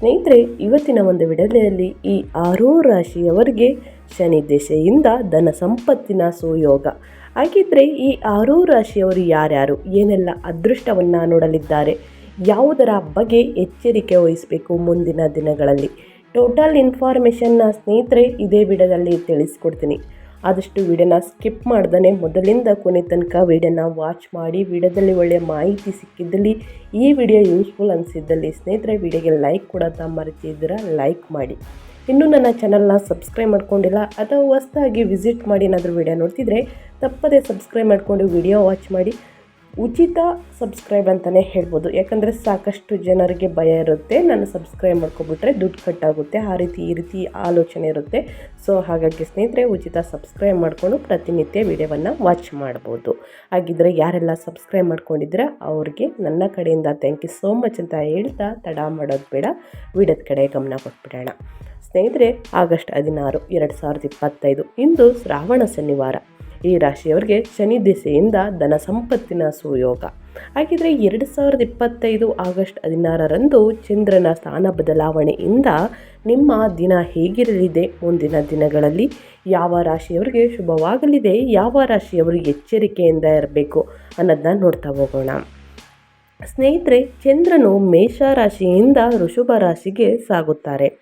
ಸ್ನೇಹಿತರೆ, ಇವತ್ತಿನ ಒಂದು ವಿಡಿಯೋದಲ್ಲಿ ಈ ಆರೂ ರಾಶಿಯವರಿಗೆ ಶನಿ ದಿಶೆಯಿಂದ ಧನ ಸಂಪತ್ತಿನ ಸುಯೋಗ. ಹಾಗಿದ್ರೆ ಈ ಆರೂ ರಾಶಿಯವರು ಯಾರ್ಯಾರು? ಏನೆಲ್ಲ ಅದೃಷ್ಟವನ್ನು ನೋಡಲಿದ್ದಾರೆ? ಯಾವುದರ ಬಗ್ಗೆ ಎಚ್ಚರಿಕೆ ವಹಿಸಬೇಕು ಮುಂದಿನ ದಿನಗಳಲ್ಲಿ? ಟೋಟಲ್ ಇನ್ಫಾರ್ಮೇಷನ್ನ ಸ್ನೇಹಿತರೆ, ಇದೇ ವಿಡದಲ್ಲಿ ತಿಳಿಸ್ಕೊಡ್ತೀನಿ. ಆದಷ್ಟು ವಿಡಿಯೋನ ಸ್ಕಿಪ್ ಮಾಡ್ದೇ ಮೊದಲಿಂದ ಕೊನೆ ತನಕ ವಿಡಿಯೋನ ವಾಚ್ ಮಾಡಿ, ವಿಡಿಯೋದಲ್ಲಿ ಒಳ್ಳೆಯ ಮಾಹಿತಿ ಸಿಕ್ಕಿದ್ದಲ್ಲಿ ಈ ವಿಡಿಯೋ ಯೂಸ್ಫುಲ್ ಅನಿಸಿದ್ದಲ್ಲಿ ಸ್ನೇಹಿತರೆ ವಿಡಿಯೋಗೆ ಲೈಕ್ ಕೊಡೋದ ಮರೆತಿದ್ದೀರಾ ಲೈಕ್ ಮಾಡಿ. ಇನ್ನೂ ನನ್ನ ಚಾನಲ್ನ ಸಬ್ಸ್ಕ್ರೈಬ್ ಮಾಡ್ಕೊಂಡಿಲ್ಲ ಅಥವಾ ಹೊಸ್ದಾಗಿ ವಿಸಿಟ್ ಮಾಡಿ ಏನಾದರೂ ವಿಡಿಯೋ ನೋಡ್ತಿದ್ರೆ ತಪ್ಪದೇ ಸಬ್ಸ್ಕ್ರೈಬ್ ಮಾಡಿಕೊಂಡು ವಿಡಿಯೋ ವಾಚ್ ಮಾಡಿ. ಉಚಿತ ಸಬ್ಸ್ಕ್ರೈಬ್ ಅಂತಲೇ ಹೇಳ್ಬೋದು. ಯಾಕಂದರೆ ಸಾಕಷ್ಟು ಜನರಿಗೆ ಭಯ ಇರುತ್ತೆ. ನಾನು ಸಬ್ಸ್ಕ್ರೈಬ್ ಮಾಡ್ಕೊಬಿಟ್ರೆ ದುಡ್ಡು ಕಟ್ಟಾಗುತ್ತೆ. ಆ ರೀತಿ, ಈ ರೀತಿ ಆಲೋಚನೆ ಇರುತ್ತೆ. ಸೊ, ಹಾಗಾಗಿ ಸ್ನೇಹಿತರೆ, ಉಚಿತ ಸಬ್ಸ್ಕ್ರೈಬ್ ಮಾಡಿಕೊಂಡು ಪ್ರತಿನಿತ್ಯ ವಿಡಿಯೋವನ್ನು ವಾಚ್ ಮಾಡ್ಬೋದು. ಹಾಗಿದ್ರೆ ಯಾರೆಲ್ಲ ಸಬ್ಸ್ಕ್ರೈಬ್ ಮಾಡ್ಕೊಂಡಿದ್ರೆ ಅವ್ರಿಗೆ ನನ್ನ ಕಡೆಯಿಂದ ಥ್ಯಾಂಕ್ ಯು ಸೋ ಮಚ್ ಅಂತ ಹೇಳ್ತಾ ತಡ ಮಾಡೋದು ಬೇಡ. ವಿಡಿಯೋದ ಕಡೆ ಗಮನ ಕೊಟ್ಬಿಡೋಣ. ಸ್ನೇಹಿತರೆ, ಆಗಸ್ಟ್ ಹದಿನಾರು, ಎರಡು ಸಾವಿರದ ಇಪ್ಪತ್ತೈದು, ಇಂದು ಶ್ರಾವಣ ಶನಿವಾರ. ಈ ರಾಶಿಯವರಿಗೆ ಶನಿ ದಿಸೆಯಿಂದ ಧನ ಸಂಪತ್ತಿನ ಸುಯೋಗ. ಹಾಗಿದ್ರೆ ಎರಡು ಸಾವಿರದ ಇಪ್ಪತ್ತೈದು ಆಗಸ್ಟ್ ಹದಿನಾರರಂದು ಚಂದ್ರನ ಸ್ಥಾನ ಬದಲಾವಣೆಯಿಂದ ನಿಮ್ಮ ದಿನ ಹೇಗಿರಲಿದೆ? ಮುಂದಿನ ದಿನಗಳಲ್ಲಿ ಯಾವ ರಾಶಿಯವರಿಗೆ ಶುಭವಾಗಲಿದೆ? ಯಾವ ರಾಶಿಯವರಿಗೆ ಎಚ್ಚರಿಕೆಯಿಂದ ಇರಬೇಕು ಅನ್ನೋದನ್ನ ನೋಡ್ತಾ ಹೋಗೋಣ. ಸ್ನೇಹಿತರೆ, ಚಂದ್ರನು ಮೇಷ ರಾಶಿಯಿಂದ ಋಷಭ ರಾಶಿಗೆ ಸಾಗುತ್ತಾರೆ.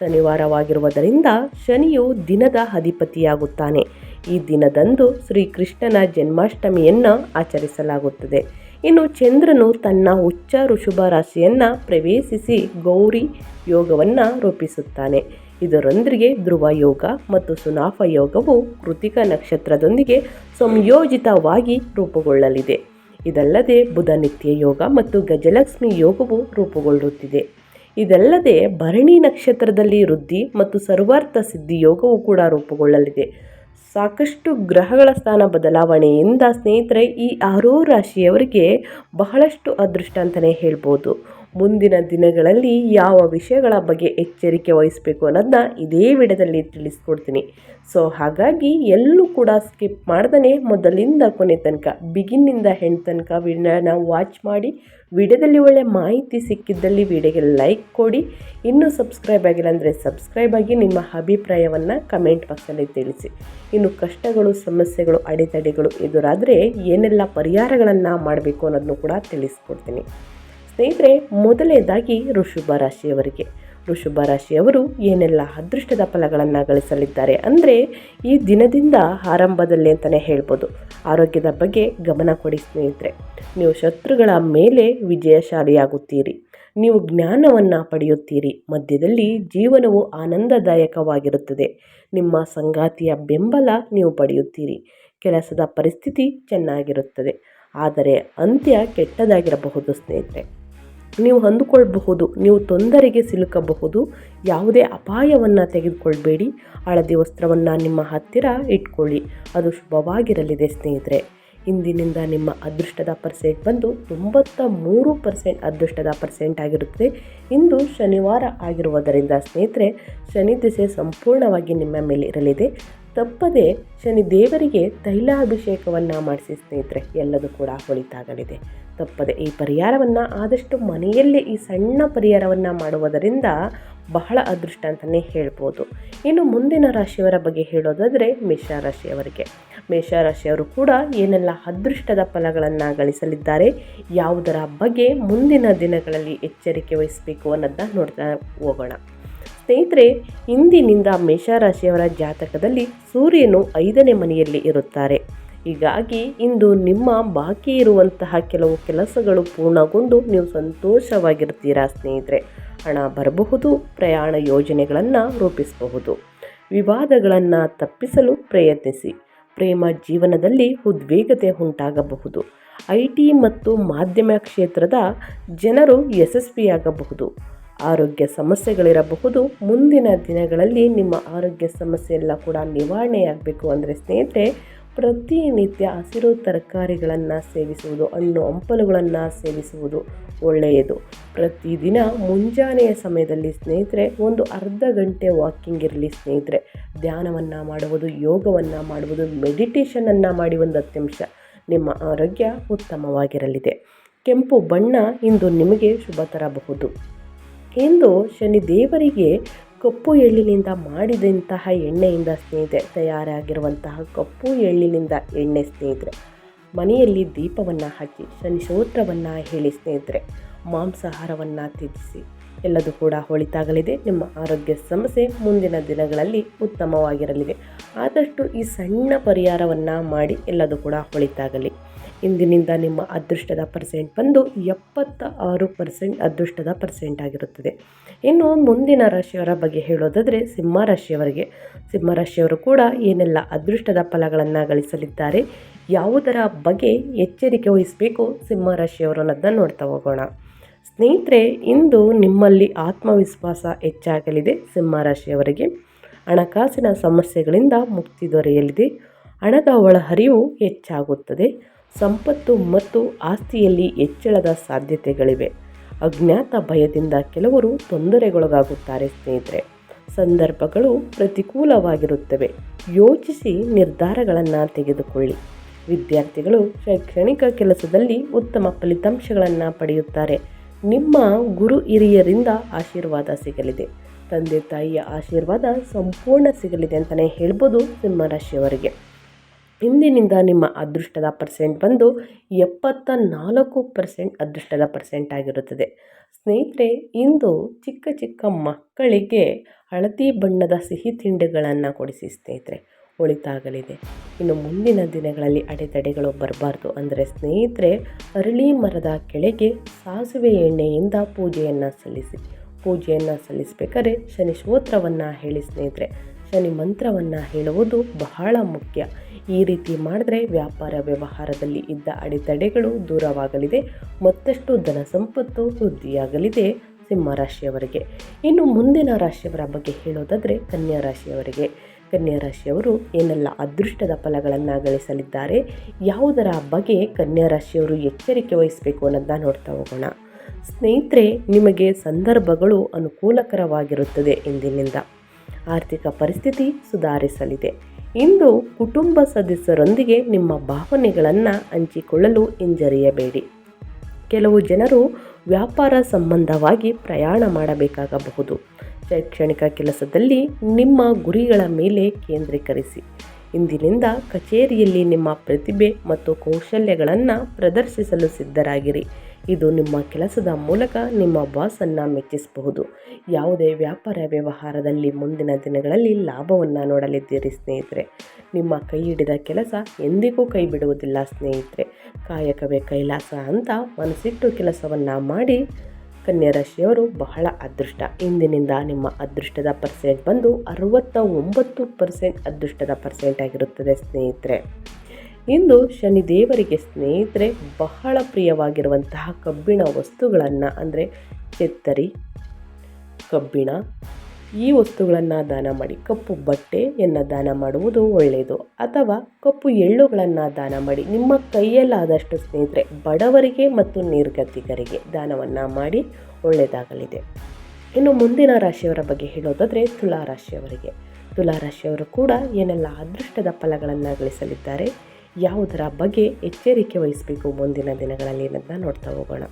ಶನಿವಾರವಾಗಿರುವುದರಿಂದ ಶನಿಯು ದಿನದ ಅಧಿಪತಿಯಾಗುತ್ತಾನೆ. ಈ ದಿನದಂದು ಶ್ರೀಕೃಷ್ಣನ ಜನ್ಮಾಷ್ಟಮಿಯನ್ನು ಆಚರಿಸಲಾಗುತ್ತದೆ. ಇನ್ನು ಚಂದ್ರನು ತನ್ನ ಉಚ್ಚ ಋಷುಭ ರಾಶಿಯನ್ನು ಪ್ರವೇಶಿಸಿ ಗೌರಿ ಯೋಗವನ್ನು ರೂಪಿಸುತ್ತಾನೆ. ಇದರೊಂದಿಗೆ ಧ್ರುವ ಯೋಗ ಮತ್ತು ಸುನಾಫ ಯೋಗವು ಕೃತಿಕ ನಕ್ಷತ್ರದೊಂದಿಗೆ ಸಂಯೋಜಿತವಾಗಿ ರೂಪುಗೊಳ್ಳಲಿದೆ. ಇದಲ್ಲದೆ ಬುಧನಿತ್ಯ ಯೋಗ ಮತ್ತು ಗಜಲಕ್ಷ್ಮಿ ಯೋಗವು ರೂಪುಗೊಳ್ಳುತ್ತಿದೆ. ಇದಲ್ಲದೆ ಭರಣಿ ನಕ್ಷತ್ರದಲ್ಲಿ ವೃದ್ಧಿ ಮತ್ತು ಸರ್ವಾರ್ಥ ಸಿದ್ಧಿ ಯೋಗವು ಕೂಡ ರೂಪುಗೊಳ್ಳಲಿದೆ. ಸಾಕಷ್ಟು ಗ್ರಹಗಳ ಸ್ಥಾನ ಬದಲಾವಣೆಯಿಂದ ಸ್ನೇಹಿತರೆ, ಈ ಆರೋ ರಾಶಿಯವರಿಗೆ ಬಹಳಷ್ಟು ಅದೃಷ್ಟ ಅಂತಲೇ ಹೇಳ್ಬೋದು. ಮುಂದಿನ ದಿನಗಳಲ್ಲಿ ಯಾವ ವಿಷಯಗಳ ಬಗ್ಗೆ ಎಚ್ಚರಿಕೆ ವಹಿಸಬೇಕು ಅನ್ನೋದನ್ನ ಇದೇ ವಿಡಿಯೋದಲ್ಲಿ ತಿಳಿಸ್ಕೊಡ್ತೀನಿ. ಸೊ ಹಾಗಾಗಿ ಎಲ್ಲೂ ಕೂಡ ಸ್ಕಿಪ್ ಮಾಡ್ದೇ ಮೊದಲಿಂದ ಕೊನೆ ತನಕ ಬಿಗಿನ್ನಿಂದ ಹೆಣ್ ತನಕ ವಿಡಿಯೋನ ವಾಚ್ ಮಾಡಿ, ವಿಡಿಯೋದಲ್ಲಿ ಒಳ್ಳೆ ಮಾಹಿತಿ ಸಿಕ್ಕಿದ್ದಲ್ಲಿ ವಿಡಿಯೋಗೆ ಲೈಕ್ ಕೊಡಿ. ಇನ್ನೂ ಸಬ್ಸ್ಕ್ರೈಬ್ ಆಗಿಲ್ಲ ಅಂದರೆ ಸಬ್ಸ್ಕ್ರೈಬ್ ಆಗಿ ನಿಮ್ಮ ಅಭಿಪ್ರಾಯವನ್ನು ಕಮೆಂಟ್ ಬಾಕ್ಸಲ್ಲಿ ತಿಳಿಸಿ. ಇನ್ನು ಕಷ್ಟಗಳು, ಸಮಸ್ಯೆಗಳು, ಅಡೆತಡೆಗಳು ಎದುರಾದರೆ ಏನೆಲ್ಲ ಪರಿಹಾರಗಳನ್ನು ಮಾಡಬೇಕು ಅನ್ನೋದನ್ನು ಕೂಡ ತಿಳಿಸ್ಕೊಡ್ತೀನಿ. ಸ್ನೇಹಿತರೆ, ಮೊದಲನೇದಾಗಿ ಋಷಭ ರಾಶಿಯವರಿಗೆ. ಋಷಭ ರಾಶಿಯವರು ಏನೆಲ್ಲ ಅದೃಷ್ಟದ ಫಲಗಳನ್ನು ಗಳಿಸಲಿದ್ದಾರೆ ಅಂದರೆ, ಈ ದಿನದಿಂದ ಆರಂಭದಲ್ಲಿ ಅಂತಲೇ ಹೇಳ್ಬೋದು. ಆರೋಗ್ಯದ ಬಗ್ಗೆ ಗಮನ ಕೊಡಿ ಸ್ನೇಹಿತರೆ. ನೀವು ಶತ್ರುಗಳ ಮೇಲೆ ವಿಜಯಶಾಲಿಯಾಗುತ್ತೀರಿ. ನೀವು ಜ್ಞಾನವನ್ನು ಪಡೆಯುತ್ತೀರಿ. ಮಧ್ಯದಲ್ಲಿ ಜೀವನವು ಆನಂದದಾಯಕವಾಗಿರುತ್ತದೆ. ನಿಮ್ಮ ಸಂಗಾತಿಯ ಬೆಂಬಲ ನೀವು ಪಡೆಯುತ್ತೀರಿ. ಕೆಲಸದ ಪರಿಸ್ಥಿತಿ ಚೆನ್ನಾಗಿರುತ್ತದೆ. ಆದರೆ ಅಂತ್ಯ ಕೆಟ್ಟದಾಗಿರಬಹುದು ಸ್ನೇಹಿತರೆ. ನೀವು ಅಂದುಕೊಳ್ಬಹುದು ನೀವು ತೊಂದರೆಗೆ ಸಿಲುಕಬಹುದು, ಯಾವುದೇ ಅಪಾಯವನ್ನು ತೆಗೆದುಕೊಳ್ಬೇಡಿ, ಹಳದಿ ವಸ್ತ್ರವನ್ನು ನಿಮ್ಮ ಹತ್ತಿರ ಇಟ್ಕೊಳ್ಳಿ, ಅದು ಶುಭವಾಗಿರಲಿದೆ ಸ್ನೇಹಿತರೆ. ಇಂದಿನಿಂದ ನಿಮ್ಮ ಅದೃಷ್ಟದ ಪರ್ಸೆಂಟ್ ಬಂದು ತೊಂಬತ್ತ ಮೂರು ಪರ್ಸೆಂಟ್ ಅದೃಷ್ಟದ ಪರ್ಸೆಂಟ್ ಆಗಿರುತ್ತದೆ. ಇಂದು ಶನಿವಾರ ಆಗಿರುವುದರಿಂದ ಸ್ನೇಹಿತರೆ, ಶನಿ ದಿಸೆ ಸಂಪೂರ್ಣವಾಗಿ ನಿಮ್ಮ ಮೇಲೆ ಇರಲಿದೆ ತಪ್ಪದೆ ಶನಿ ದೇವರಿಗೆ ತೈಲಾಭಿಷೇಕವನ್ನು ಮಾಡಿಸಿ ಸ್ನೇಹಿತರೆ, ಎಲ್ಲದೂ ಕೂಡ ಒಳಿತಾಗಲಿದೆ ತಪ್ಪದೆ ಈ ಪರಿಹಾರವನ್ನು ಆದಷ್ಟು ಮನೆಯಲ್ಲೇ ಈ ಸಣ್ಣ ಪರಿಹಾರವನ್ನು ಮಾಡುವುದರಿಂದ ಬಹಳ ಅದೃಷ್ಟ ಅಂತಲೇ ಹೇಳ್ಬೋದು. ಇನ್ನು ಮುಂದಿನ ರಾಶಿಯವರ ಬಗ್ಗೆ ಹೇಳೋದಾದರೆ ಮೇಷರಾಶಿಯವರಿಗೆ ಮೇಷರಾಶಿಯವರು ಕೂಡ ಏನೆಲ್ಲ ಅದೃಷ್ಟದ ಫಲಗಳನ್ನು ಗಳಿಸಲಿದ್ದಾರೆ, ಯಾವುದರ ಬಗ್ಗೆ ಮುಂದಿನ ದಿನಗಳಲ್ಲಿ ಎಚ್ಚರಿಕೆ ವಹಿಸಬೇಕು ಅನ್ನೋದನ್ನ ನೋಡ್ತಾ ಹೋಗೋಣ. ಸ್ನೇಹಿತರೆ, ಇಂದಿನಿಂದ ಮೇಷರಾಶಿಯವರ ಜಾತಕದಲ್ಲಿ ಸೂರ್ಯನು ಐದನೇ ಮನೆಯಲ್ಲಿ ಇರುತ್ತಾರೆ. ಹೀಗಾಗಿ ಇಂದು ನಿಮ್ಮ ಬಾಕಿ ಇರುವಂತಹ ಕೆಲವು ಕೆಲಸಗಳು ಪೂರ್ಣಗೊಂಡು ನೀವು ಸಂತೋಷವಾಗಿರ್ತೀರಾ ಸ್ನೇಹಿತರೆ, ಹಣ ಬರಬಹುದು, ಪ್ರಯಾಣ ಯೋಜನೆಗಳನ್ನು ರೂಪಿಸಬಹುದು. ವಿವಾದಗಳನ್ನು ತಪ್ಪಿಸಲು ಪ್ರಯತ್ನಿಸಿ. ಪ್ರೇಮ ಜೀವನದಲ್ಲಿ ಉದ್ವೇಗತೆ ಉಂಟಾಗಬಹುದು. ಐ ಟಿ ಮತ್ತು ಮಾಧ್ಯಮ ಕ್ಷೇತ್ರದ ಜನರು ಯಶಸ್ವಿಯಾಗಬಹುದು. ಆರೋಗ್ಯ ಸಮಸ್ಯೆಗಳಿರಬಹುದು. ಮುಂದಿನ ದಿನಗಳಲ್ಲಿ ನಿಮ್ಮ ಆರೋಗ್ಯ ಸಮಸ್ಯೆ ಎಲ್ಲ ಕೂಡ ನಿವಾರಣೆಯಾಗಬೇಕು ಅಂದರೆ ಸ್ನೇಹಿತರೆ ಪ್ರತಿನಿತ್ಯ ಹಸಿರು ತರಕಾರಿಗಳನ್ನು ಸೇವಿಸುವುದು, ಹಣ್ಣು ಹಂಪಲುಗಳನ್ನು ಸೇವಿಸುವುದು ಒಳ್ಳೆಯದು. ಪ್ರತಿದಿನ ಮುಂಜಾನೆಯ ಸಮಯದಲ್ಲಿ ಸ್ನೇಹಿತರೆ, ಒಂದು ಅರ್ಧ ಗಂಟೆ ವಾಕಿಂಗ್ ಇರಲಿ ಸ್ನೇಹಿತರೆ. ಧ್ಯಾನವನ್ನು ಮಾಡುವುದು, ಯೋಗವನ್ನು ಮಾಡುವುದು ಮೆಡಿಟೇಷನನ್ನು ಮಾಡಿ ಒಂದು ಹತ್ತು ನಿಮ್ಮ ಆರೋಗ್ಯ ಉತ್ತಮವಾಗಿರಲಿದೆ. ಕೆಂಪು ಬಣ್ಣ ಇಂದು ನಿಮಗೆ ಶುಭ ತರಬಹುದು. ಇಂದು ಶನಿ ದೇವರಿಗೆ ಕಪ್ಪು ಎಳ್ಳಿನಿಂದ ಮಾಡಿದಂತಹ ಎಣ್ಣೆಯಿಂದ ಸ್ನೇಹಿತರೆ, ತಯಾರಾಗಿರುವಂತಹ ಕಪ್ಪು ಎಳ್ಳಿನಿಂದ ಎಣ್ಣೆ ಸ್ನೇಹಿತರೆ. ಮನೆಯಲ್ಲಿ ದೀಪವನ್ನು ಹಚ್ಚಿ ಶನಿ ಸ್ತೋತ್ರವನ್ನು ಹೇಳಿ ಸ್ನೇಹಿತರೆ, ಮಾಂಸಾಹಾರವನ್ನು ತ್ಯಜಿಸಿ. ಎಲ್ಲದೂ ಕೂಡ ಹೊಳಿತಾಗಲಿದೆ. ನಿಮ್ಮ ಆರೋಗ್ಯ ಸಮಸ್ಯೆ ಮುಂದಿನ ದಿನಗಳಲ್ಲಿ ಉತ್ತಮವಾಗಿರಲಿದೆ. ಆದಷ್ಟು ಈ ಸಣ್ಣ ಪರಿಹಾರವನ್ನು ಮಾಡಿ ಎಲ್ಲದೂ ಕೂಡ ಒಳಿತಾಗಲಿ ಇಂದಿನಿಂದ ನಿಮ್ಮ ಅದೃಷ್ಟದ ಪರ್ಸೆಂಟ್ ಬಂದು ಎಪ್ಪತ್ತ ಆರು ಪರ್ಸೆಂಟ್ ಅದೃಷ್ಟದ ಪರ್ಸೆಂಟ್ ಆಗಿರುತ್ತದೆ. ಇನ್ನು ಮುಂದಿನ ರಾಶಿಯವರ ಬಗ್ಗೆ ಹೇಳೋದಾದರೆ ಸಿಂಹ ರಾಶಿಯವರಿಗೆ. ಸಿಂಹ ರಾಶಿಯವರು ಕೂಡ ಏನೆಲ್ಲ ಅದೃಷ್ಟದ ಫಲಗಳನ್ನು ಗಳಿಸಲಿದ್ದಾರೆ, ಯಾವುದರ ಬಗ್ಗೆ ಎಚ್ಚರಿಕೆ ವಹಿಸಬೇಕು ಸಿಂಹ ರಾಶಿಯವರು ಅನ್ನೋದನ್ನ ನೋಡ್ತಾ ಹೋಗೋಣ. ಸ್ನೇಹಿತರೆ, ಇಂದು ನಿಮ್ಮಲ್ಲಿ ಆತ್ಮವಿಶ್ವಾಸ ಹೆಚ್ಚಾಗಲಿದೆ ಸಿಂಹ ರಾಶಿಯವರಿಗೆ. ಹಣಕಾಸಿನ ಸಮಸ್ಯೆಗಳಿಂದ ಮುಕ್ತಿ ದೊರೆಯಲಿದೆ. ಹಣದ ಒಳಹರಿವು ಹೆಚ್ಚಾಗುತ್ತದೆ. ಸಂಪತ್ತು ಮತ್ತು ಆಸ್ತಿಯಲ್ಲಿ ಹೆಚ್ಚಳದ ಸಾಧ್ಯತೆಗಳಿವೆ. ಅಜ್ಞಾತ ಭಯದಿಂದ ಕೆಲವರು ತೊಂದರೆಗೊಳಗಾಗುತ್ತಾರೆ ಸ್ನೇಹಿತರೆ. ಸಂದರ್ಭಗಳು ಪ್ರತಿಕೂಲವಾಗಿರುತ್ತವೆ. ಯೋಚಿಸಿ ನಿರ್ಧಾರಗಳನ್ನು ತೆಗೆದುಕೊಳ್ಳಿ. ವಿದ್ಯಾರ್ಥಿಗಳು ಶೈಕ್ಷಣಿಕ ಕೆಲಸದಲ್ಲಿ ಉತ್ತಮ ಫಲಿತಾಂಶಗಳನ್ನು ಪಡೆಯುತ್ತಾರೆ. ನಿಮ್ಮ ಗುರು ಹಿರಿಯರಿಂದ ಆಶೀರ್ವಾದ ಸಿಗಲಿದೆ. ತಂದೆ ತಾಯಿಯ ಆಶೀರ್ವಾದ ಸಂಪೂರ್ಣ ಸಿಗಲಿದೆ ಅಂತಲೇ ಹೇಳ್ಬೋದು ಸಿಂಹರಾಶಿಯವರಿಗೆ ಇಂದಿನಿಂದ ನಿಮ್ಮ ಅದೃಷ್ಟದ ಪರ್ಸೆಂಟ್ ಬಂದು ಎಪ್ಪತ್ತ ನಾಲ್ಕು ಪರ್ಸೆಂಟ್ ಅದೃಷ್ಟದ ಪರ್ಸೆಂಟ್ ಆಗಿರುತ್ತದೆ. ಸ್ನೇಹಿತರೆ, ಇಂದು ಚಿಕ್ಕ ಚಿಕ್ಕ ಮಕ್ಕಳಿಗೆ ಹಳದಿ ಬಣ್ಣದ ಸಿಹಿ ತಿಂಡಿಗಳನ್ನು ಕೊಡಿಸಿ ಸ್ನೇಹಿತರೆ, ಒಳಿತಾಗಲಿದೆ. ಇನ್ನು ಮುಂದಿನ ದಿನಗಳಲ್ಲಿ ಅಡೆತಡೆಗಳು ಬರಬಾರ್ದು. ಅಂದರೆ ಸ್ನೇಹಿತರೆ, ಅರಳಿ ಮರದ ಕೆಳಗೆ ಸಾಸಿವೆ ಎಣ್ಣೆಯಿಂದ ಪೂಜೆಯನ್ನು ಸಲ್ಲಿಸಿ, ಪೂಜೆಯನ್ನು ಸಲ್ಲಿಸಬೇಕಾದ್ರೆ ಶನಿ ಸ್ತೋತ್ರವನ್ನು ಹೇಳಿ ಸ್ನೇಹಿತರೆ. ಶನಿ ಮಂತ್ರವನ್ನು ಹೇಳುವುದು ಬಹಳ ಮುಖ್ಯ. ಈ ರೀತಿ ಮಾಡಿದ್ರೆ ವ್ಯಾಪಾರ ವ್ಯವಹಾರದಲ್ಲಿ ಇದ್ದ ಅಡೆತಡೆಗಳು ದೂರವಾಗಲಿದೆ, ಮತ್ತಷ್ಟು ಧನ ಸಂಪತ್ತು ವೃದ್ಧಿಯಾಗಲಿದೆ ಸಿಂಹ ರಾಶಿಯವರಿಗೆ. ಇನ್ನು ಮುಂದಿನ ರಾಶಿಯವರ ಬಗ್ಗೆ ಹೇಳೋದಾದರೆ ಕನ್ಯಾ ರಾಶಿಯವರಿಗೆ. ಕನ್ಯಾ ರಾಶಿಯವರು ಏನೆಲ್ಲ ಅದೃಷ್ಟದ ಫಲಗಳನ್ನು ಗಳಿಸಲಿದ್ದಾರೆ, ಯಾವುದರ ಬಗ್ಗೆ ಕನ್ಯಾ ರಾಶಿಯವರು ಎಚ್ಚರಿಕೆ ವಹಿಸಬೇಕು ಅನ್ನೋದನ್ನ ನೋಡ್ತಾ ಹೋಗೋಣ. ಸ್ನೇಹಿತರೆ, ನಿಮಗೆ ಸಂದರ್ಭಗಳು ಅನುಕೂಲಕರವಾಗಿರುತ್ತದೆ ಇಂದಿನಿಂದ. ಆರ್ಥಿಕ ಪರಿಸ್ಥಿತಿ ಸುಧಾರಿಸಲಿದೆ. ಇಂದು ಕುಟುಂಬ ಸದಸ್ಯರೊಂದಿಗೆ ನಿಮ್ಮ ಭಾವನೆಗಳನ್ನು ಹಂಚಿಕೊಳ್ಳಲು ಹಿಂಜರಿಯಬೇಡಿ. ಕೆಲವು ಜನರು ವ್ಯಾಪಾರ ಸಂಬಂಧವಾಗಿ ಪ್ರಯಾಣ ಮಾಡಬೇಕಾಗಬಹುದು. ಶೈಕ್ಷಣಿಕ ಕೆಲಸದಲ್ಲಿ ನಿಮ್ಮ ಗುರಿಗಳ ಮೇಲೆ ಕೇಂದ್ರೀಕರಿಸಿ. ಇಂದಿನಿಂದ ಕಚೇರಿಯಲ್ಲಿ ನಿಮ್ಮ ಪ್ರತಿಭೆ ಮತ್ತು ಕೌಶಲ್ಯಗಳನ್ನು ಪ್ರದರ್ಶಿಸಲು ಸಿದ್ಧರಾಗಿರಿ. ಇದು ನಿಮ್ಮ ಕೆಲಸದ ಮೂಲಕ ನಿಮ್ಮ ಬಾಸನ್ನು ಮೆಚ್ಚಿಸಬಹುದು. ಯಾವುದೇ ವ್ಯಾಪಾರ ವ್ಯವಹಾರದಲ್ಲಿ ಮುಂದಿನ ದಿನಗಳಲ್ಲಿ ಲಾಭವನ್ನು ನೋಡಲಿದ್ದೀರಿ ಸ್ನೇಹಿತರೆ. ನಿಮ್ಮ ಕೈ ಹಿಡಿದ ಕೆಲಸ ಎಂದಿಗೂ ಕೈ ಬಿಡುವುದಿಲ್ಲ ಸ್ನೇಹಿತರೆ. ಕಾಯಕವೇ ಕೈಲಾಸ ಅಂತ ಮನಸ್ಸಿಟ್ಟು ಕೆಲಸವನ್ನು ಮಾಡಿ ಕನ್ಯಾ ರಾಶಿಯವರು ಬಹಳ ಅದೃಷ್ಟ. ಇಂದಿನಿಂದ ನಿಮ್ಮ ಅದೃಷ್ಟದ ಪರ್ಸೆಂಟ್ ಬಂದು ಅರವತ್ತ ಒಂಬತ್ತು ಪರ್ಸೆಂಟ್ ಅದೃಷ್ಟದ ಪರ್ಸೆಂಟ್ ಆಗಿರುತ್ತದೆ ಸ್ನೇಹಿತರೆ. ಇಂದು ಶನಿ ದೇವರಿಗೆ ಸ್ನೇಹಿತರೆ ಬಹಳ ಪ್ರಿಯವಾಗಿರುವಂತಹ ಕಬ್ಬಿಣ ವಸ್ತುಗಳನ್ನು ಅಂದರೆ ಚೆತ್ತರಿ ಕಬ್ಬಿಣ, ಈ ವಸ್ತುಗಳನ್ನು ದಾನ ಮಾಡಿ. ಕಪ್ಪು ಬಟ್ಟೆಯನ್ನು ದಾನ ಮಾಡುವುದು ಒಳ್ಳೆಯದು. ಅಥವಾ ಕಪ್ಪು ಎಳ್ಳುಗಳನ್ನು ದಾನ ಮಾಡಿ. ನಿಮ್ಮ ಕೈಯಲ್ಲಾದಷ್ಟು ಸ್ನೇಹಿತರೆ ಬಡವರಿಗೆ ಮತ್ತು ನಿರ್ಗತಿಕರಿಗೆ ದಾನವನ್ನು ಮಾಡಿ ಒಳ್ಳೆಯದಾಗಲಿದೆ. ಇನ್ನು ಮುಂದಿನ ರಾಶಿಯವರ ಬಗ್ಗೆ ಹೇಳೋದಾದರೆ ತುಲಾ ರಾಶಿಯವರು ಕೂಡ ಏನೆಲ್ಲ ಅದೃಷ್ಟದ ಫಲಗಳನ್ನು ಗಳಿಸಲಿದ್ದಾರೆ? ಯಾವುದರ ಬಗ್ಗೆ ಎಚ್ಚರಿಕೆ ವಹಿಸಬೇಕು ಮುಂದಿನ ದಿನಗಳಲ್ಲಿ ಅನ್ನೋದನ್ನ ನೋಡ್ತಾ ಹೋಗೋಣ.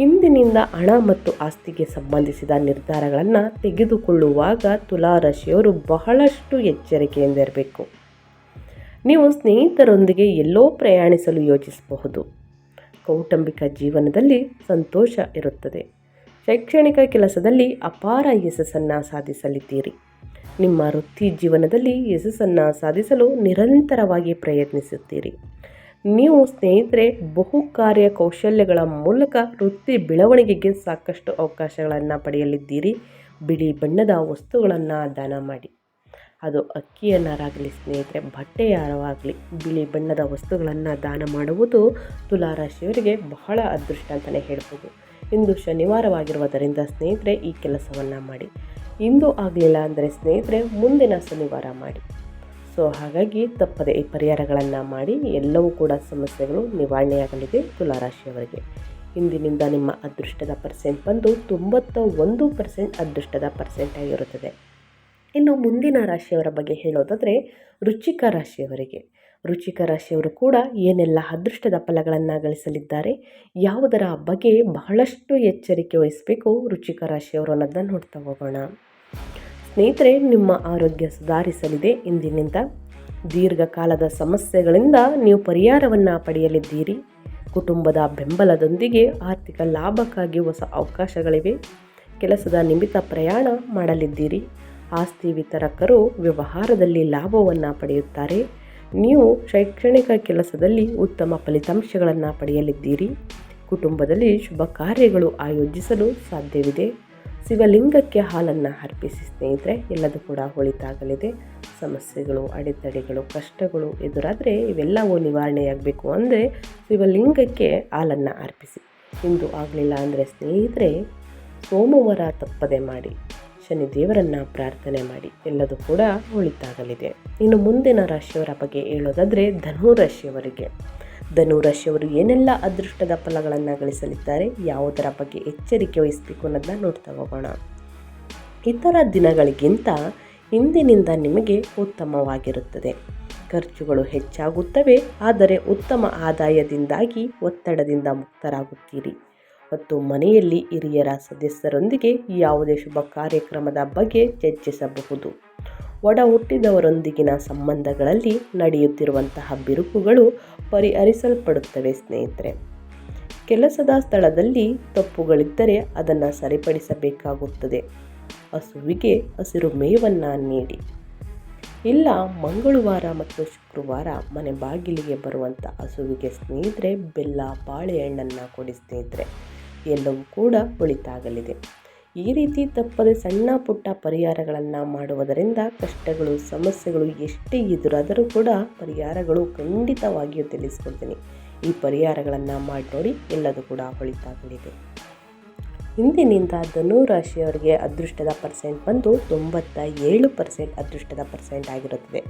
ಇಂದಿನಿಂದ ಹಣ ಮತ್ತು ಆಸ್ತಿಗೆ ಸಂಬಂಧಿಸಿದ ನಿರ್ಧಾರಗಳನ್ನು ತೆಗೆದುಕೊಳ್ಳುವಾಗ ತುಲಾರಾಶಿಯವರು ಬಹಳಷ್ಟು ಎಚ್ಚರಿಕೆಯಿಂದ ಇರಬೇಕು ನೀವು ಸ್ನೇಹಿತರೊಂದಿಗೆ ಎಲ್ಲೋ ಪ್ರಯಾಣಿಸಲು ಯೋಚಿಸಬಹುದು. ಕೌಟುಂಬಿಕ ಜೀವನದಲ್ಲಿ ಸಂತೋಷ ಇರುತ್ತದೆ. ಶೈಕ್ಷಣಿಕ ಕೆಲಸದಲ್ಲಿ ಅಪಾರ ಯಶಸ್ಸನ್ನು ಸಾಧಿಸಲಿದ್ದೀರಿ. ನಿಮ್ಮ ವೃತ್ತಿ ಜೀವನದಲ್ಲಿ ಯಶಸ್ಸನ್ನು ಸಾಧಿಸಲು ನಿರಂತರವಾಗಿ ಪ್ರಯತ್ನಿಸುತ್ತೀರಿ. ನೀವು ಸ್ನೇಹಿತರೆ, ಬಹು ಕಾರ್ಯ ಕೌಶಲ್ಯಗಳ ಮೂಲಕ ವೃತ್ತಿ ಬೆಳವಣಿಗೆಗೆ ಸಾಕಷ್ಟು ಅವಕಾಶಗಳನ್ನು ಪಡೆಯಲಿದ್ದೀರಿ. ಬಿಳಿ ಬಣ್ಣದ ವಸ್ತುಗಳನ್ನು ದಾನ ಮಾಡಿ. ಅದು ಅಕ್ಕಿಯನ್ನಾರಾಗಲಿ, ಸ್ನೇಹಿತರೆ, ಬಟ್ಟೆಯಾರವಾಗಲಿ, ಬಿಳಿ ಬಣ್ಣದ ವಸ್ತುಗಳನ್ನು ದಾನ ಮಾಡುವುದು ತುಲಾರಾಶಿಯವರಿಗೆ ಬಹಳ ಅದೃಷ್ಟ ಅಂತಲೇ ಹೇಳ್ಬೋದು. ಇಂದು ಶನಿವಾರವಾಗಿರುವುದರಿಂದ ಸ್ನೇಹಿತರೆ, ಈ ಕೆಲಸವನ್ನು ಮಾಡಿ. ಇಂದು ಆಗಲಿಲ್ಲ ಅಂದರೆ ಸ್ನೇಹಿತರೆ, ಮುಂದಿನ ಶನಿವಾರ ಮಾಡಿ. ಸೊ ಹಾಗಾಗಿ ತಪ್ಪದೆ ಈ ಪರಿಹಾರಗಳನ್ನು ಮಾಡಿ ಎಲ್ಲವೂ ಕೂಡ ಸಮಸ್ಯೆಗಳು ನಿವಾರಣೆಯಾಗಲಿದೆ ತುಲಾರಾಶಿಯವರಿಗೆ. ಇಂದಿನಿಂದ ನಿಮ್ಮ ಅದೃಷ್ಟದ ಪರ್ಸೆಂಟ್ ಬಂದು ತೊಂಬತ್ತ ಒಂದು ಪರ್ಸೆಂಟ್ ಅದೃಷ್ಟದ ಪರ್ಸೆಂಟ್ ಆಗಿರುತ್ತದೆ. ಇನ್ನು ಮುಂದಿನ ರಾಶಿಯವರ ಬಗ್ಗೆ ಹೇಳೋದಾದರೆ, ರುಚಿಕ ರಾಶಿಯವರಿಗೆ. ರುಚಿಕ ರಾಶಿಯವರು ಕೂಡ ಏನೆಲ್ಲ ಅದೃಷ್ಟದ ಫಲಗಳನ್ನು ಗಳಿಸಲಿದ್ದಾರೆ, ಯಾವುದರ ಬಗ್ಗೆ ಬಹಳಷ್ಟು ಎಚ್ಚರಿಕೆ ವಹಿಸಬೇಕು ರುಚಿಕ ರಾಶಿಯವರು ಅನ್ನೋದನ್ನು ನೋಡ್ತಾ ಹೋಗೋಣ. ಸ್ನೇಹಿತರೆ, ನಿಮ್ಮ ಆರೋಗ್ಯ ಸುಧಾರಿಸಲಿದೆ ಇಂದಿನಿಂದ ದೀರ್ಘಕಾಲದ ಸಮಸ್ಯೆಗಳಿಂದ ನೀವು ಪರಿಹಾರವನ್ನು ಪಡೆಯಲಿದ್ದೀರಿ. ಕುಟುಂಬದ ಬೆಂಬಲದೊಂದಿಗೆ ಆರ್ಥಿಕ ಲಾಭಕ್ಕಾಗಿ ಹೊಸ ಅವಕಾಶಗಳಿವೆ. ಕೆಲಸದ ನಿಮಿತ್ತ ಪ್ರಯಾಣ ಮಾಡಲಿದ್ದೀರಿ. ಆಸ್ತಿ ವಿತರಕರು ವ್ಯವಹಾರದಲ್ಲಿ ಲಾಭವನ್ನು ಪಡೆಯುತ್ತಾರೆ. ನೀವು ಶೈಕ್ಷಣಿಕ ಕೆಲಸದಲ್ಲಿ ಉತ್ತಮ ಫಲಿತಾಂಶಗಳನ್ನು ಪಡೆಯಲಿದ್ದೀರಿ. ಕುಟುಂಬದಲ್ಲಿ ಶುಭ ಕಾರ್ಯಗಳು ಆಯೋಜಿಸಲು ಸಾಧ್ಯವಿದೆ. ಶಿವಲಿಂಗಕ್ಕೆ ಹಾಲನ್ನು ಅರ್ಪಿಸಿ ಸ್ನೇಹಿತರೆ, ಎಲ್ಲದೂ ಕೂಡ ಒಳಿತಾಗಲಿದೆ ಸಮಸ್ಯೆಗಳು, ಅಡೆತಡೆಗಳು, ಕಷ್ಟಗಳು ಎದುರಾದರೆ ಇವೆಲ್ಲವೂ ನಿವಾರಣೆಯಾಗಬೇಕು ಅಂದರೆ ಶಿವಲಿಂಗಕ್ಕೆ ಹಾಲನ್ನು ಅರ್ಪಿಸಿ. ಇಂದು ಆಗಲಿಲ್ಲ ಅಂದರೆ ಸ್ನೇಹಿತರೆ, ಸೋಮವಾರ ತಪ್ಪದೆ ಮಾಡಿ ಶನಿ ದೇವರನ್ನು ಪ್ರಾರ್ಥನೆ ಮಾಡಿ, ಎಲ್ಲದೂ ಕೂಡ ಒಳಿತಾಗಲಿದೆ ಇನ್ನು ಮುಂದಿನ ರಾಶಿಯವರ ಬಗ್ಗೆ ಹೇಳೋದಾದರೆ ಧನು ರಾಶಿಯವರಿಗೆ ಧನು ರಾಶಿಯವರು ಏನೆಲ್ಲ ಅದೃಷ್ಟದ ಫಲಗಳನ್ನು ಗಳಿಸಲಿದ್ದಾರೆ, ಯಾವುದರ ಬಗ್ಗೆ ಎಚ್ಚರಿಕೆ ವಹಿಸಬೇಕು ಅನ್ನೋದನ್ನ ನೋಡ್ತಾ ಹೋಗೋಣ. ಇತರ ದಿನಗಳಿಗಿಂತ ಇಂದಿನಿಂದ ನಿಮಗೆ ಉತ್ತಮವಾಗಿರುತ್ತದೆ. ಖರ್ಚುಗಳು ಹೆಚ್ಚಾಗುತ್ತವೆ, ಆದರೆ ಉತ್ತಮ ಆದಾಯದಿಂದಾಗಿ ಒತ್ತಡದಿಂದ ಮುಕ್ತರಾಗುತ್ತೀರಿ. ಮತ್ತು ಮನೆಯಲ್ಲಿ ಹಿರಿಯರ ಸದಸ್ಯರೊಂದಿಗೆ ಯಾವುದೇ ಶುಭ ಕಾರ್ಯಕ್ರಮದ ಬಗ್ಗೆ ಚರ್ಚಿಸಬಹುದು. ಒಡ ಹುಟ್ಟಿದವರೊಂದಿಗಿನ ಸಂಬಂಧಗಳಲ್ಲಿ ನಡೆಯುತ್ತಿರುವಂತಹ ಬಿರುಕುಗಳು ಪರಿಹರಿಸಲ್ಪಡುತ್ತವೆ, ಸ್ನೇಹಿತರೆ. ಕೆಲಸದ ಸ್ಥಳದಲ್ಲಿ ತಪ್ಪುಗಳಿದ್ದರೆ ಅದನ್ನು ಸರಿಪಡಿಸಬೇಕಾಗುತ್ತದೆ. ಹಸುವಿಗೆ ಹಸಿರು ಮೇವನ್ನು ನೀಡಿ. ಇಲ್ಲ, ಮಂಗಳವಾರ ಮತ್ತು ಶುಕ್ರವಾರ ಮನೆ ಬಾಗಿಲಿಗೆ ಬರುವಂಥ ಹಸುವಿಗೆ ಸ್ನೇಹಿತರೆ, ಬೆಲ್ಲ, ಬಾಳೆಹಣ್ಣನ್ನು ಕೊಡಿ, ಸ್ನೇಹಿತರೆ. ಎಲ್ಲವೂ ಕೂಡ ಒಳಿತಾಗಲಿದೆ. ಈ ರೀತಿ ತಪ್ಪದೆ ಸಣ್ಣ ಪುಟ್ಟ ಪರಿಹಾರಗಳನ್ನು ಮಾಡುವುದರಿಂದ ಕಷ್ಟಗಳು, ಸಮಸ್ಯೆಗಳು ಎಷ್ಟೇ ಎದುರಾದರೂ ಕೂಡ ಪರಿಹಾರಗಳು ಖಂಡಿತವಾಗಿಯೂ ತಿಳಿಸ್ಕೊಡ್ತೀನಿ. ಈ ಪರಿಹಾರಗಳನ್ನು ಮಾಡಿ ನೋಡಿ ಎಲ್ಲದೂ ಕೂಡ ಹೊಳಿತಾಗಲಿದೆ ಇಂದಿನಿಂದ ಧನು ರಾಶಿಯವರಿಗೆ ಅದೃಷ್ಟದ ಪರ್ಸೆಂಟ್ ಬಂದು ತೊಂಬತ್ತ ಏಳು ಪರ್ಸೆಂಟ್ ಅದೃಷ್ಟದ ಪರ್ಸೆಂಟ್ ಆಗಿರುತ್ತದೆ.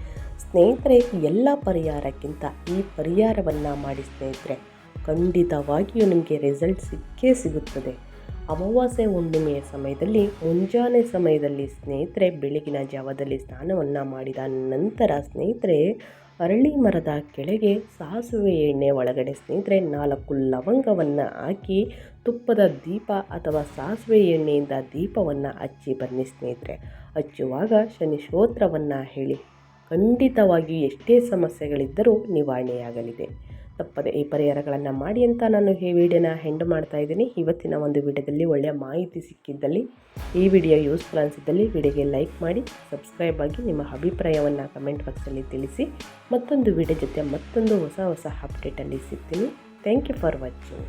ಸ್ನೇಹಿತರೆ, ಎಲ್ಲ ಪರಿಹಾರಕ್ಕಿಂತ ಈ ಪರಿಹಾರವನ್ನು ಮಾಡಿ ಸ್ನೇಹಿತರೆ, ಖಂಡಿತವಾಗಿಯೂ ನಿಮಗೆ ರಿಸಲ್ಟ್ ಸಿಕ್ಕೇ ಸಿಗುತ್ತದೆ. ಅಮಾವಾಸ್ಯೆ ಹುಣ್ಣಿಮೆಯ ಸಮಯದಲ್ಲಿ, ಮುಂಜಾನೆ ಸಮಯದಲ್ಲಿ ಸ್ನೇಹಿತರೆ ಬೆಳಗಿನ ಜಾವದಲ್ಲಿ ಸ್ನಾನವನ್ನು ಮಾಡಿದ ನಂತರ ಸ್ನೇಹಿತರೆ ಅರಳಿ ಮರದ ಕೆಳಗೆ ಸಾಸುವೆ ಎಣ್ಣೆ ಒಳಗಡೆ ಸ್ನೇಹಿತರೆ ನಾಲ್ಕು ಲವಂಗವನ್ನು ಹಾಕಿ, ತುಪ್ಪದ ದೀಪ ಅಥವಾ ಸಾಸುವೆ ಎಣ್ಣೆಯಿಂದ ದೀಪವನ್ನು ಹಚ್ಚಿ ಬನ್ನಿ ಸ್ನೇಹಿತರೆ. ಹಚ್ಚುವಾಗ ಶನಿ ಸ್ತೋತ್ರವನ್ನು ಹೇಳಿ. ಖಂಡಿತವಾಗಿಯೂ ಎಷ್ಟೇ ಸಮಸ್ಯೆಗಳಿದ್ದರೂ ನಿವಾರಣೆಯಾಗಲಿದೆ. ತಪ್ಪದೆ ಈ ಪರಿಹಾರಗಳನ್ನು ಮಾಡಿ ಅಂತ ನಾನು ಈ ವಿಡಿಯೋನ ಹೆಂಡ್ ಮಾಡ್ತಾ ಇದ್ದೀನಿ. ಇವತ್ತಿನ ಒಂದು ವಿಡಿಯೋದಲ್ಲಿ ಒಳ್ಳೆಯ ಮಾಹಿತಿ ಸಿಕ್ಕಿದ್ದಲ್ಲಿ ಈ ವಿಡಿಯೋ ಯೂಸ್ಫುಲ್ ಅನಿಸಿದ್ದಲ್ಲಿ ವಿಡಿಯೋಗೆ ಲೈಕ್ ಮಾಡಿ ಸಬ್ಸ್ಕ್ರೈಬ್ ಆಗಿ ನಿಮ್ಮ ಅಭಿಪ್ರಾಯವನ್ನು ಕಮೆಂಟ್ ಬಾಕ್ಸಲ್ಲಿ ತಿಳಿಸಿ, ಮತ್ತೊಂದು ವಿಡಿಯೋ ಜೊತೆ ಮತ್ತೊಂದು ಹೊಸ ಹೊಸ ಅಪ್ಡೇಟಲ್ಲಿ ಸಿಗ್ತೀನಿ. Thank you for watching